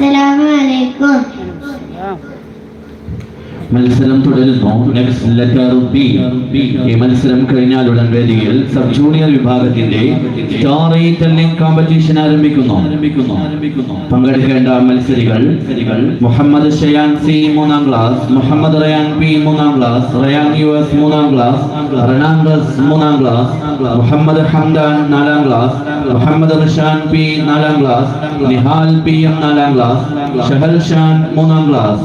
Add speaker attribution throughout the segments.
Speaker 1: അസ്സലാമു അലൈക്കും.
Speaker 2: മത്സരം തുടരുന്നു. ഈ മത്സരം കഴിഞ്ഞാൽ ഉടൻ വേദിയിൽ സബ് ജൂനിയർ വിഭാഗത്തിന്റെ സ്റ്റാർ ടെല്ലിംഗ് കോമ്പറ്റീഷൻ ആരംഭിക്കുന്നു. പങ്കെടുക്കേണ്ട മത്സരികൾ മുഹമ്മദ് ഷയാൻ സി മൂന്നാം ക്ലാസ് മുഹമ്മദ് റയാൻ പി മൂന്നാം ക്ലാസ് റയാൻ യു എസ് മൂന്നാം ക്ലാസ് റണാൻഡസ് മൂന്നാം ക്ലാസ് മുഹമ്മദ് ഹംദാൻ നാലാം ക്ലാസ് മുഹമ്മദ് റിഷാൻ പി നാലാം ക്ലാസ് നിഹാൽ പി എം നാലാം ക്ലാസ് ഷഹൽ ഷാൻ മൂന്നാം ക്ലാസ്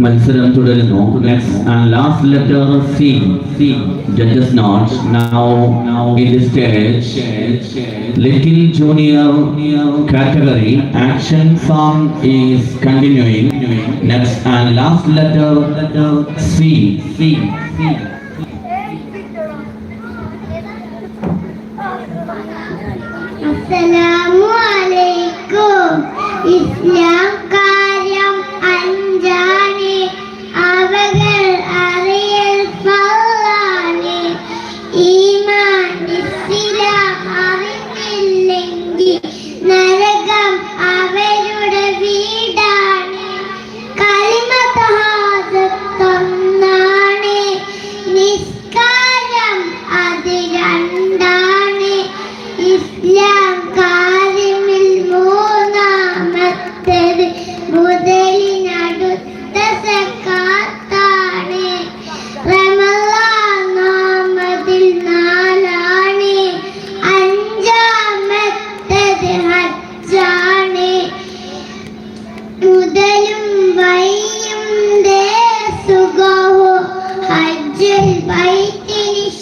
Speaker 2: മത്സരം തുടരുന്നു
Speaker 1: next and last letter C C judges note now in the stage little junior category action song is continuing next and last letter C C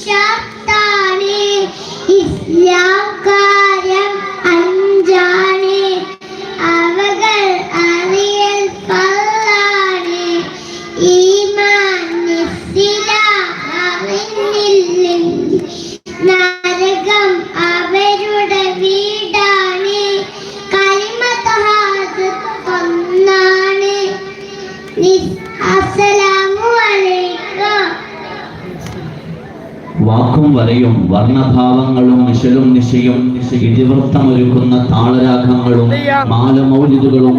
Speaker 1: ശർത്താണ് Islam കാര്യം അഞ്ചാണ്. അവകൾ അറിയൽ ഫള്ളാണ് ഈമാൻ ഇസ്ലാം അറിഞ്ഞില്ലെങ്കിൽ നരകം അവരുടെ വീടാണ്. കലിമത്തഹാദത്തൊന്നാണ് അസ്സലാമു
Speaker 2: വാക്കും വരയും വർണഭാവങ്ങളും നിശലും നിശയും ഇതിവൃത്തമൊരുക്കുന്ന താളരാഗങ്ങളും മാലമൗലിദുകളും